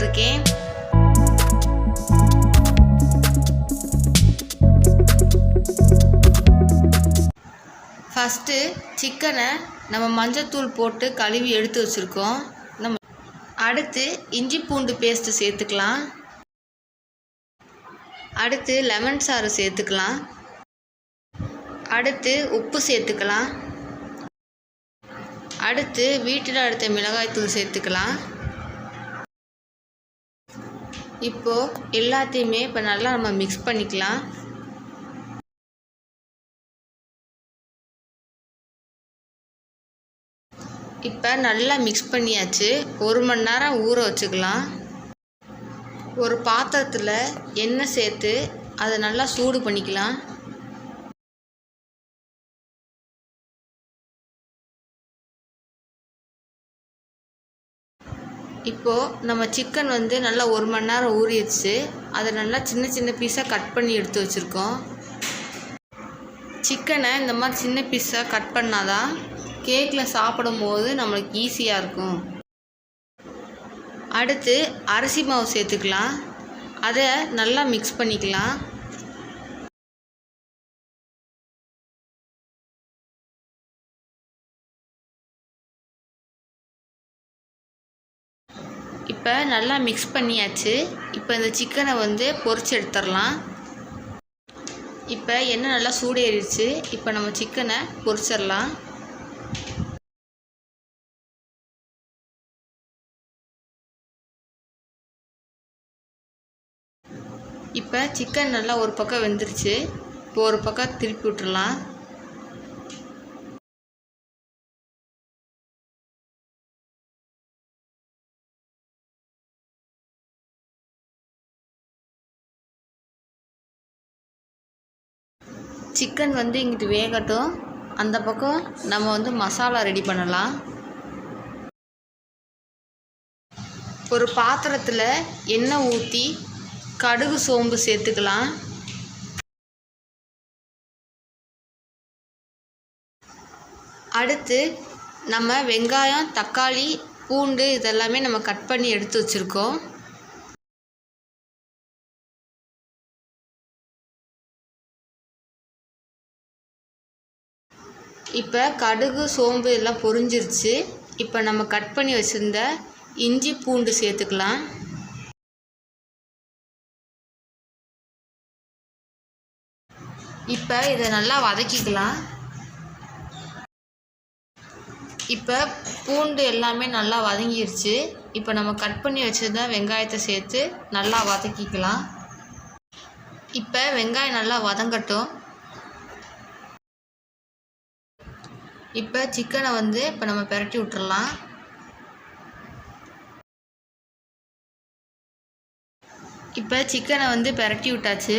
போட்டிருக்கேன் ஃபஸ்ட்டு சிக்கனை நம்ம மஞ்சத்தூள் போட்டு கழுவி எடுத்து வச்சுருக்கோம். நம்ம அடுத்து இஞ்சி பூண்டு பேஸ்ட்டு சேர்த்துக்கலாம். அடுத்து லெமன் சாறு சேர்த்துக்கலாம். அடுத்து உப்பு சேர்த்துக்கலாம். அடுத்து வீட்டில் அடுத்த மிளகாய்த்தூள் சேர்த்துக்கலாம். இப்போது எல்லாத்தையுமே இப்போ நல்லா நம்ம மிக்ஸ் பண்ணிக்கலாம். இப்போ நல்லா மிக்ஸ் பண்ணியாச்சு. ஒரு மணி நேரம் ஊற வச்சுக்கலாம். ஒரு பாத்திரத்தில் எண்ணெய் சேர்த்து அதை நல்லா சூடு பண்ணிக்கலாம். இப்போது நம்ம சிக்கன் வந்து நல்லா ஒரு மணி நேரம் ஊறிடுச்சு. அதை நல்லா சின்ன சின்ன பீஸாக கட் பண்ணி எடுத்து வச்சுருக்கோம். சிக்கனை இந்த மாதிரி சின்ன பீஸாக கட் பண்ணாதான் கேக்கில் சாப்பிடும் போது நம்மளுக்கு ஈஸியாக இருக்கும். அடுத்து அரிசி மாவு சேர்த்துக்கலாம். அதை நல்லா மிக்ஸ் பண்ணிக்கலாம். இப்போ நல்லா மிக்ஸ் பண்ணியாச்சு. இப்போ இந்த சிக்கனை வந்து பொறிச்சு எடுத்துடலாம். இப்போ எண்ணெய் நல்லா சூடேறிடுச்சு. இப்போ நம்ம சிக்கனை பொறிச்சிடலாம் இப்போ சிக்கன் நல்லா ஒரு பக்கம் வெந்துருச்சு. இப்போ ஒரு பக்கம் திருப்பி விட்டுறலாம் சிக்கன் வந்து இங்கிட்டு வேகட்டும். அந்த பக்கம் நம்ம வந்து மசாலா ரெடி பண்ணலாம். ஒரு பாத்திரத்தில் எண்ணெய் ஊற்றி கடுகு சோம்பு சேர்த்துக்கலாம். அடுத்து நம்ம வெங்காயம் தக்காளி பூண்டு இதெல்லாமே நம்ம கட் பண்ணி எடுத்து வச்சுருக்கோம். இப்போ கடுகு சோம்பு எல்லாம் பொரிஞ்சிருச்சு. இப்போ நம்ம கட் பண்ணி வச்சுருந்த இஞ்சி பூண்டு சேர்த்துக்கலாம். இப்போ இதை நல்லா வதக்கிக்கலாம். இப்போ பூண்டு எல்லாமே நல்லா வதங்கிருச்சு. இப்போ நம்ம கட் பண்ணி வச்சுருந்த வெங்காயத்தை சேர்த்து நல்லா வதக்கிக்கலாம். இப்போ வெங்காயம் நல்லா வதங்கட்டும். இப்போ சிக்கனை வந்து இப்போ நம்ம பிரட்டி விட்டுறலாம். இப்போ சிக்கனை வந்து பிரட்டி விட்டாச்சு.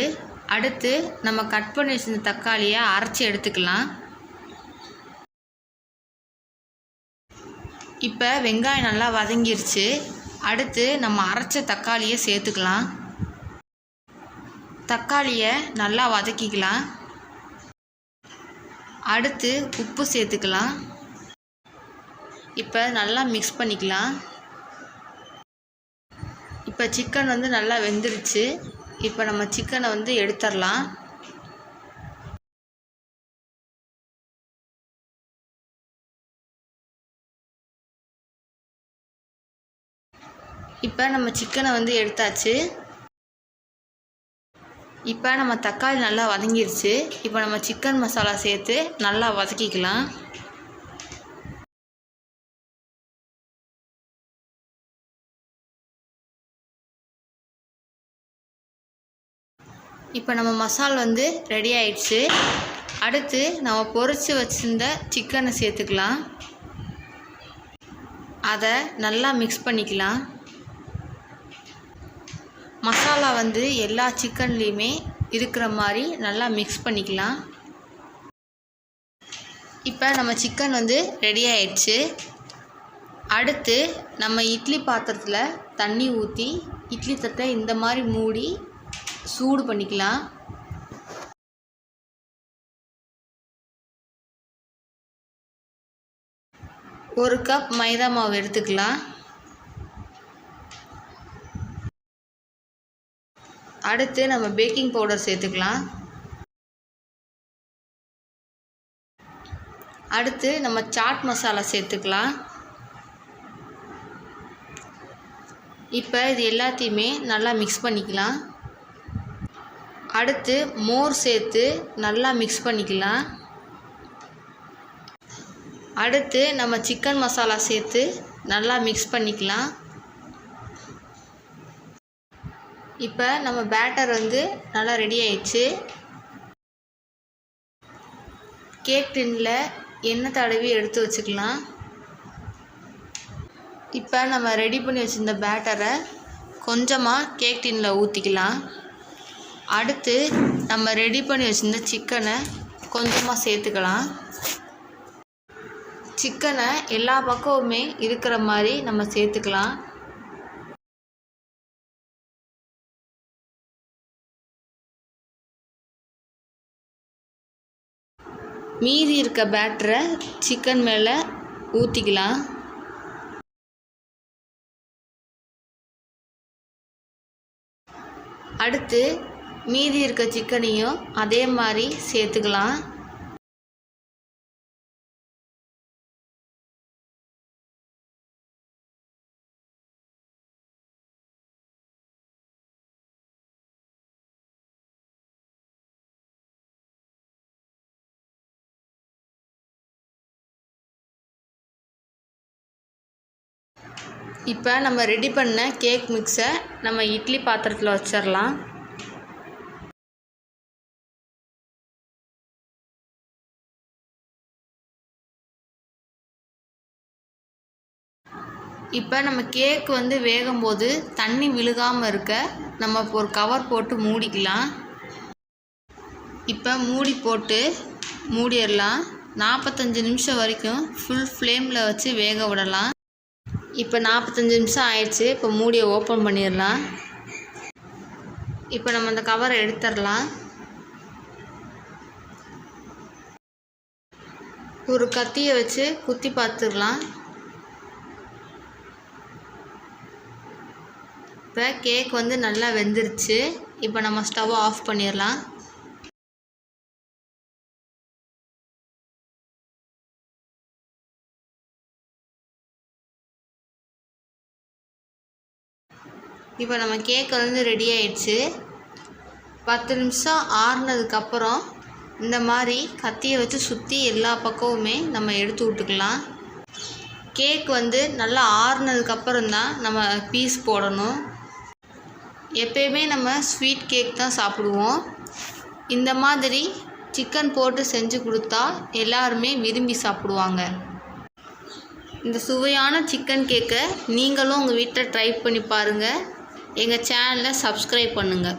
அடுத்து நம்ம கட் பண்ணி வச்சிருந்த தக்காளியை அரைச்சி எடுத்துக்கலாம். இப்போ வெங்காயம் நல்லா வதங்கிருச்சு. அடுத்து நம்ம அரைச்ச தக்காளியை சேர்த்துக்கலாம். தக்காளியை நல்லா வதக்கிக்கலாம். அடுத்து உப்பு சேர்த்துக்கலாம். இப்போ நல்லா மிக்ஸ் பண்ணிக்கலாம். இப்போ சிக்கன் வந்து நல்லா வெந்துருச்சு. இப்போ நம்ம சிக்கனை வந்து எடுத்துடலாம். இப்போ நம்ம சிக்கனை வந்து எடுத்தாச்சு. இப்போ நம்ம தக்காளி நல்லா வதங்கிருச்சு. இப்போ நம்ம சிக்கன் மசாலா சேர்த்து நல்லா வதக்கிக்கலாம். இப்போ நம்ம மசால் வந்து ரெடி ஆயிடுச்சு. அடுத்து நம்ம பொறிச்சு வச்சுருந்த சிக்கனை சேர்த்துக்கலாம். அதை நல்லா மிக்ஸ் பண்ணிக்கலாம். மசாலா வந்து எல்லா சிக்கன்லேயுமே இருக்கிற மாதிரி நல்லா மிக்ஸ் பண்ணிக்கலாம். இப்போ நம்ம சிக்கன் வந்து ரெடி ஆயிடுச்சு. அடுத்து நம்ம இட்லி பாத்திரத்தில் தண்ணி ஊற்றி இட்லி தட்டை இந்த மாதிரி மூடி சூடு பண்ணிக்கலாம். ஒரு கப் மைதா மாவு எடுத்துக்கலாம். அடுத்து நம்ம பேக்கிங் பவுடர் சேர்த்துக்கலாம். அடுத்து நம்ம சாட் மசாலா சேர்த்துக்கலாம். இப்போ இது எல்லாத்தையுமே நல்லா மிக்ஸ் பண்ணிக்கலாம். அடுத்து மோர் சேர்த்து நல்லா மிக்ஸ் பண்ணிக்கலாம். அடுத்து நம்ம சிக்கன் மசாலா சேர்த்து நல்லா மிக்ஸ் பண்ணிக்கலாம். இப்போ நம்ம பேட்டர் வந்து நல்லா ரெடி ஆயிடுச்சு. கேக் டின்னில் எண்ணெய் தடவி எடுத்து வச்சுக்கலாம். இப்போ நம்ம ரெடி பண்ணி வச்சுருந்த பேட்டரை கொஞ்சமாக கேக் டின்னில் ஊற்றிக்கலாம் அடுத்து நம்ம ரெடி பண்ணி வச்சுருந்த சிக்கனை கொஞ்சமாக சேர்த்துக்கலாம். சிக்கனை எல்லா பக்கமுமே இருக்கிற மாதிரி நம்ம சேர்த்துக்கலாம். மீதி இருக்க பேட்டரை சிக்கன் மேலே ஊற்றிக்கலாம் அடுத்து மீதி இருக்க சிக்கனையும் அதே மாதிரி சேர்த்துக்கலாம். இப்போ நம்ம ரெடி பண்ண கேக் மிக்ஸை நம்ம இட்லி பாத்திரத்தில் வச்சிடலாம். இப்போ நம்ம கேக் வந்து வேகும்போது தண்ணி விழுகாமல் இருக்க நம்ம ஒரு கவர் போட்டு மூடிக்கலாம். இப்போ மூடி போட்டு மூடிடலாம். நாற்பத்தஞ்சு நிமிஷம் வரைக்கும் ஃபுல் ஃப்ளேமில் வச்சு வேக விடலாம். இப்போ நாற்பத்தஞ்சு நிமிஷம் ஆயிடுச்சு. இப்போ மூடியை ஓப்பன் பண்ணிடலாம். இப்போ நம்ம அந்த கவரை எடுத்துடலாம். ஒரு கத்தியை வச்சு குத்தி பார்த்துடலாம். இப்போ கேக் வந்து நல்லா வெந்துருச்சு. இப்போ நம்ம ஸ்டவ்வை ஆஃப் பண்ணிடலாம். இப்போ நம்ம கேக் வந்து ரெடி ஆயிடுச்சு. பத்து நிமிஷம் ஆறுனதுக்கப்புறம் இந்த மாதிரி கத்தியை வச்சு சுற்றி எல்லா பக்கமுமே நம்ம எடுத்து விட்டுக்கலாம். கேக் வந்து நல்லா ஆறுனதுக்கப்புறம் தான் நம்ம பீஸ் போடணும். எப்பயுமே நம்ம ஸ்வீட் கேக் தான் சாப்பிடுவோம். இந்த மாதிரி சிக்கன் போட்டு செஞ்சு கொடுத்தா எல்லாருமே விரும்பி சாப்பிடுவாங்க. இந்த சுவையான சிக்கன் கேக்கை நீங்களும் உங்கள் வீட்டில் ட்ரை பண்ணி பாருங்கள் எங்கள் சேனலை சப்ஸ்கிரைப் பண்ணுங்கள்